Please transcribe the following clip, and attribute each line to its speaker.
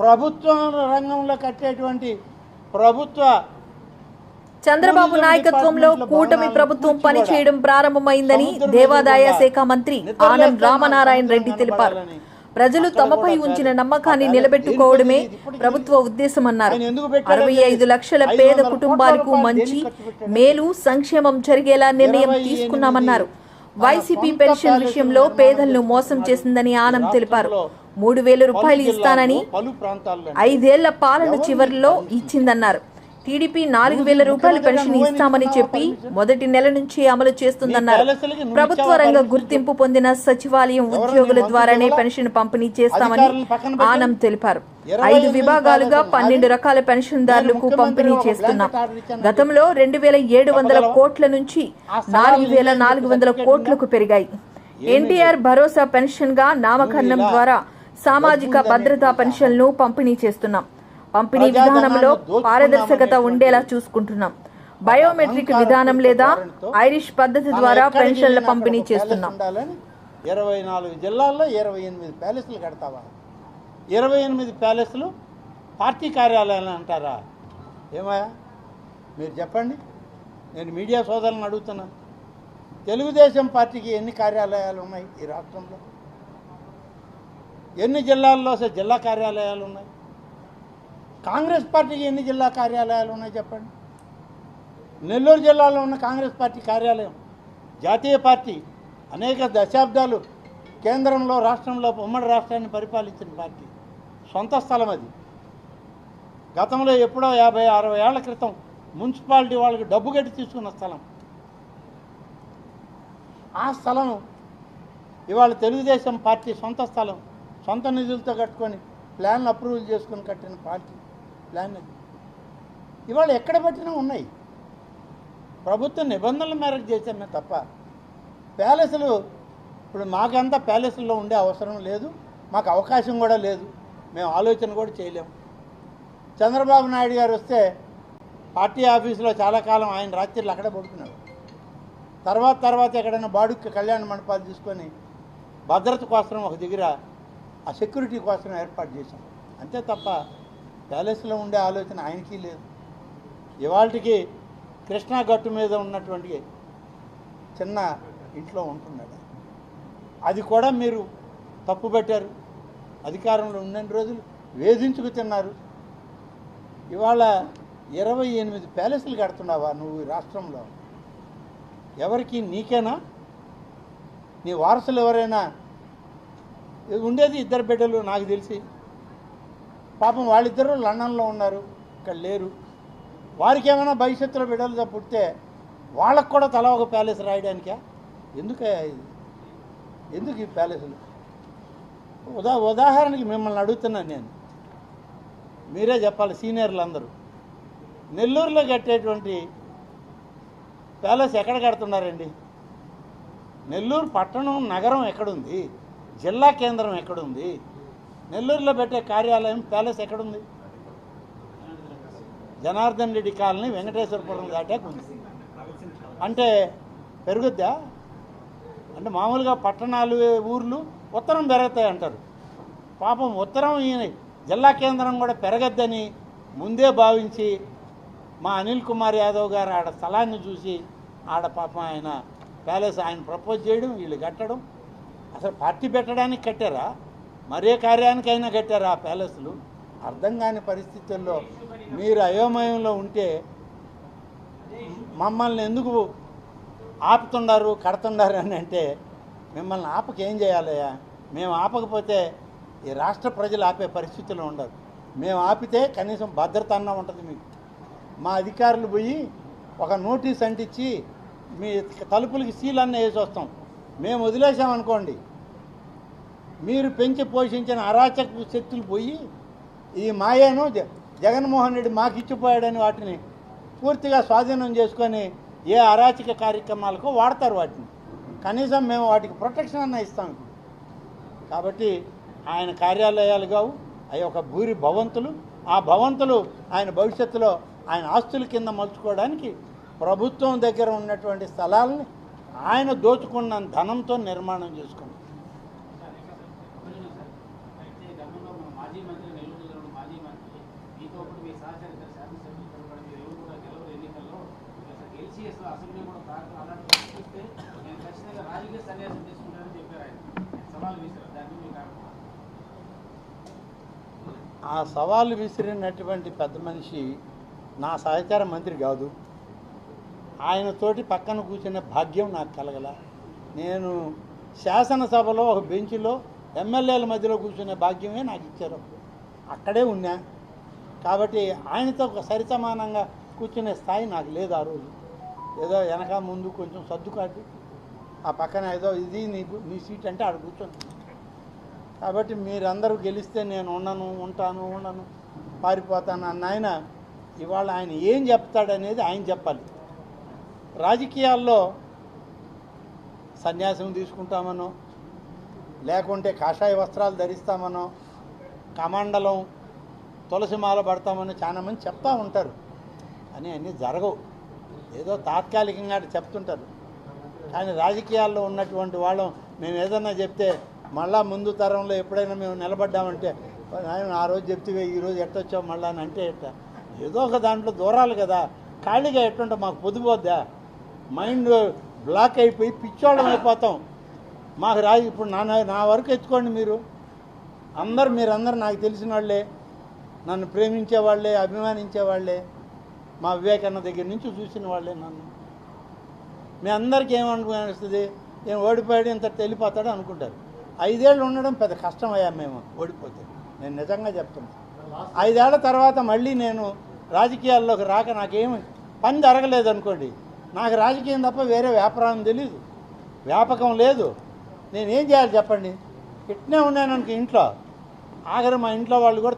Speaker 1: ప్రభుత్వం రంగంలో కట్టేటువంటి ప్రభుత్వ
Speaker 2: చంద్రబాబు నాయకత్వంలో కూటమి ప్రభుత్వం పనిచేయడం ప్రారంభమైందని దేవాదాయ శాఖ మంత్రి ఆనం రామనారాయణ రెడ్డి తెలిపారు. ప్రజలు తమపై ఉంచిన నమ్మకాన్ని నిలబెట్టుకోవడమే ప్రభుత్వ ఉద్దేశమన్నారు. అరవై ఐదు లక్షల పేద కుటుంబాలకు మంచి మేలు సంక్షేమం జరిగేలా నిర్ణయం తీసుకున్నామన్నారు. వైసీపీ పెన్షన్ విషయంలో పేదలను మోసం చేసిందని ఆనం తెలిపారు. మూడు వేల రూపాయలు ఇస్తానని ఐదేళ్ళ పాలన చివరిలో ఇచ్చిందన్నారు. టీడీపీ నాలుగు వేల రూపాయల పెన్షన్ ఇస్తామని చెప్పి మొదటి నెల నుంచి అమలు చేస్తుందన్నారు. ప్రభుత్వ రంగ గుర్తింపు పొందిన సచివాలయం ఉద్యోగుల ద్వారానే పెన్షన్ పంపిణీ చేస్తామని ఆనం తెలిపారు. ఐదు విభాగాలుగా పన్నెండు రకాల పెన్షన్దారులకు పంపిణీ చేస్తున్నాం. గతంలో రెండు వేల ఏడు వందల కోట్ల నుంచి నాలుగు వేల నాలుగు వందల కోట్లకు పెరిగాయి. ఎన్టీఆర్ భరోసా పెన్షన్గా నామకరణం ద్వారా సామాజిక భద్రతా పెన్షన్లు పంపిణీ చేస్తున్నాం. పంపిణీ విధానంలో పారదర్శకత ఉండేలా చూసుకుంటున్నాం. బయోమెట్రిక్ విధానం లేదా ఐరిష్ పద్ధతి ద్వారా పెన్షన్ల పంపిణీ చేస్తున్నాం.
Speaker 1: ఇరవై నాలుగు జిల్లాల్లో ఇరవై ఎనిమిది ప్యాలెస్లు కడతావా? ఇరవై ఎనిమిది ప్యాలెస్లు పార్టీ కార్యాలయాలు అంటారా? ఏమయ్యా? మీరు చెప్పండి. నేను మీడియా సోదరులను అడుగుతున్నా. తెలుగుదేశం పార్టీకి ఎన్ని కార్యాలయాలు ఉన్నాయి ఈ రాష్ట్రంలో? ఎన్ని జిల్లాల్లో అసలు జిల్లా కార్యాలయాలు ఉన్నాయి? కాంగ్రెస్ పార్టీకి ఎన్ని జిల్లా కార్యాలయాలు ఉన్నాయి చెప్పండి? నెల్లూరు జిల్లాలో ఉన్న కాంగ్రెస్ పార్టీ కార్యాలయం జాతీయ పార్టీ అనేక దశాబ్దాలు కేంద్రంలో రాష్ట్రంలో ఉమ్మడి రాష్ట్రాన్ని పరిపాలించిన పార్టీ. సొంత స్థలం అది. గతంలో ఎప్పుడో యాభై అరవై ఏళ్ళ క్రితం మున్సిపాలిటీ వాళ్ళకి డబ్బు కట్టి తీసుకున్న స్థలం. ఆ స్థలం ఇవాళ తెలుగుదేశం పార్టీ సొంత స్థలం. సొంత నిధులతో కట్టుకొని ప్లాన్లు అప్రూవల్ చేసుకొని కట్టిన పార్టీ. ప్లాన్ అది. ఇవాళ ఎక్కడ పట్టినా ఉన్నాయి. ప్రభుత్వ నిబంధనల మేరకు చేసామే తప్ప ప్యాలెస్లు ఇప్పుడు మాకంతా ప్యాలెస్లో ఉండే అవసరం లేదు మాకు అవకాశం కూడా లేదు మేము ఆలోచన కూడా చేయలేము. చంద్రబాబు నాయుడు గారు వస్తే పార్టీ ఆఫీసులో చాలా కాలం ఆయన రాత్రిలు అక్కడే పడుకున్నాడు. తర్వాత తర్వాత ఎక్కడైనా బాడుక్కి కళ్యాణ మండపాలు తీసుకొని భద్రత కోసం ఒక దగ్గర ఆ సెక్యూరిటీ కోసం ఏర్పాటు చేశాం. అంతే తప్ప ప్యాలెస్లో ఉండే ఆలోచన ఆయనకి లేదు. ఇవాళకి కృష్ణా గట్టు మీద ఉన్నటువంటి చిన్న ఇంట్లో ఉంటున్నాడు. అది కూడా మీరు తప్పు పెట్టారు. అధికారంలో ఉన్నన్ని రోజులు వేధించుకు తిన్నారు. ఇవాళ ఇరవై ఎనిమిది ప్యాలెస్లు కడుతున్నావా నువ్వు ఈ రాష్ట్రంలో? ఎవరికి నీకేనా? నీ వారసులు ఎవరైనా ఉండేది ఇద్దరు బిడ్డలు నాకు తెలిసి. పాపం వాళ్ళిద్దరూ లండన్లో ఉన్నారు ఇక్కడ లేరు. వారికి ఏమైనా భవిష్యత్తులో బిడ్డలు పుడితే వాళ్ళకు కూడా తల ఒక ప్యాలెస్ రాయడానికే? ఎందుకే ఇది? ఎందుకు ఈ ప్యాలెస్లు ఉదా ఉదాహరణకి మిమ్మల్ని అడుగుతున్నాను నేను. మీరే చెప్పాలి సీనియర్లు అందరూ. నెల్లూరులో కట్టేటువంటి ప్యాలెస్ ఎక్కడ కడుతున్నారండి? నెల్లూరు పట్టణం నగరం ఎక్కడుంది? జిల్లా కేంద్రం ఎక్కడుంది? నెల్లూరులో పెట్టే కార్యాలయం ప్యాలెస్ ఎక్కడుంది? జనార్దన్ రెడ్డి కాలనీ వెంకటేశ్వరపురం దాటాక ఉంది. అంటే పెరుగుద్దా? అంటే మామూలుగా పట్టణాలు ఊర్లు ఉత్తరం పెరుగుతాయి అంటారు. పాపం ఉత్తరం ఈయన జిల్లా కేంద్రం కూడా పెరగద్దని ముందే భావించి మా అనిల్ కుమార్ యాదవ్ గారు ఆడ స్థలాన్ని చూసి ఆడ పాపం ఆయన ప్యాలెస్ ఆయన ప్రపోజ్ చేయడం వీళ్ళు కట్టడం అసలు పార్టీ పెట్టడానికి కట్టారా? మరే కార్యానికైనా కట్టారా ఆ ప్యాలెస్లు? అర్థం కాని పరిస్థితుల్లో మీరు అయోమయంలో ఉంటే మమ్మల్ని ఎందుకు ఆపుతున్నారు కడుతున్నారు అని అంటే మిమ్మల్ని ఆపక ఏం చేయాలయ్యా మేము ఆపకపోతే ఈ రాష్ట్ర ప్రజలు ఆపే పరిస్థితులు ఉండదు మేము ఆపితే కనీసం భద్రత అన్న ఉంటుంది మీకు. మా అధికారులు పోయి ఒక నోటీస్ అంటించి మీ తలుపులకి సీల్ అన్న వేసి వస్తాం. మేము వదిలేసామనుకోండి. మీరు పెంచి పోషించిన అరాచక శక్తులు పోయి ఈ మాయను జ- జగన్మోహన్ రెడ్డి మాకు ఇచ్చిపోయాడని వాటిని పూర్తిగా స్వాధీనం చేసుకొని ఏ అరాచక కార్యక్రమాలకు వాడతారు వాటిని. కనీసం మేము వాటికి ప్రొటెక్షన్ అన్న ఇస్తాం. కాబట్టి ఆయన కార్యాలయాలు కావు అవి ఒక భూరి భవంతులు. ఆ భవంతులు ఆయన భవిష్యత్తులో ఆయన ఆస్తుల కింద మలుచుకోవడానికి ప్రభుత్వం దగ్గర ఉన్నటువంటి స్థలాలని ఆయన దోచుకున్న ధనంతో నిర్మాణం చేసుకున్నాం
Speaker 3: మంత్రి నెల్లూరు మాజీ మంత్రి మీతో పాటు మీ మీరు కూడా గెలవరు ఎన్నికల్లో. అసెంబ్లీ కూడా అలాంటి చూస్తే నేను ఖచ్చితంగా రాజకీయ సన్యాసం తీసుకుంటానని చెప్పారు ఆయన. సవాల్ విసిరారు దాన్ని
Speaker 1: ఆ సవాళ్ళు విసిరినటువంటి పెద్ద మనిషి నా సహచార మంత్రి కాదు. ఆయనతోటి పక్కన కూర్చునే భాగ్యం నాకు కలగల. నేను శాసనసభలో ఒక బెంచ్లో ఎమ్మెల్యేల మధ్యలో కూర్చునే భాగ్యమే నాకు ఇచ్చారు. అక్కడే ఉన్నా. కాబట్టి ఆయనతో ఒక సరిసమానంగా కూర్చునే స్థాయి నాకు లేదు ఆ రోజు. ఏదో వెనక ముందు కొంచెం సర్దుకాటి. ఆ పక్కన ఏదో ఇది నీకు నీ సీట్ అంటే ఆడ కూర్చొని. కాబట్టి మీరందరూ గెలిస్తే నేను ఉండను ఉంటాను ఉండను పారిపోతాను అన్న ఆయన ఇవాళ ఆయన ఏం చెప్తాడనేది ఆయన చెప్పాలి. రాజకీయాల్లో సన్యాసం తీసుకుంటామనో లేకుంటే కాషాయ వస్త్రాలు ధరిస్తామనో కమండలం తులసి మాల పడతామని చాలా మంది చెప్తా ఉంటారు. అని అన్నీ జరగవు. ఏదో తాత్కాలికంగా చెప్తుంటారు. కానీ రాజకీయాల్లో ఉన్నటువంటి వాళ్ళం మేము ఏదన్నా చెప్తే మళ్ళా ముందు తరంలో ఎప్పుడైనా మేము నిలబడ్డామంటే ఆ రోజు చెప్తే ఈ రోజు ఎట్టొచ్చావు మళ్ళా అని అంటే ఎట్ట? ఏదో ఒక దాంట్లో దూరాలు కదా. ఖాళీగా ఎట్టుంటే మాకు పొద్దుపోద్దా మైండ్ బ్లాక్ అయిపోయి పిచ్చోళ్ళం అయిపోతాం. మాకు రాజు ఇప్పుడు నా నా వరకు ఎత్తుకోండి మీరు. అందరు మీరందరూ నాకు తెలిసిన వాళ్ళే నన్ను ప్రేమించే వాళ్ళే అభిమానించే వాళ్ళే మా వివేకానంద దగ్గర నుంచి చూసిన వాళ్ళే నన్ను. మీ అందరికీ ఏమనిపిస్తుంది నేను ఓడిపోయాడు ఇంత తెలిపోతాడు అనుకుంటారు. ఐదేళ్ళు ఉండడం పెద్ద కష్టమయ్యా మేము ఓడిపోతే. నేను నిజంగా చెప్తున్నా. ఐదేళ్ళ తర్వాత మళ్ళీ నేను రాజకీయాల్లోకి రాక నాకేమి పని జరగలేదు అనుకోండి. నాకు రాజకీయం తప్ప వేరే వ్యాపారం తెలియదు వ్యాపకం లేదు. నేనేం చేయాలి చెప్పండి? ఇట్నే ఉన్నాను అనుకో ఇంట్లో. ఆఖరి మా ఇంట్లో వాళ్ళు కూడా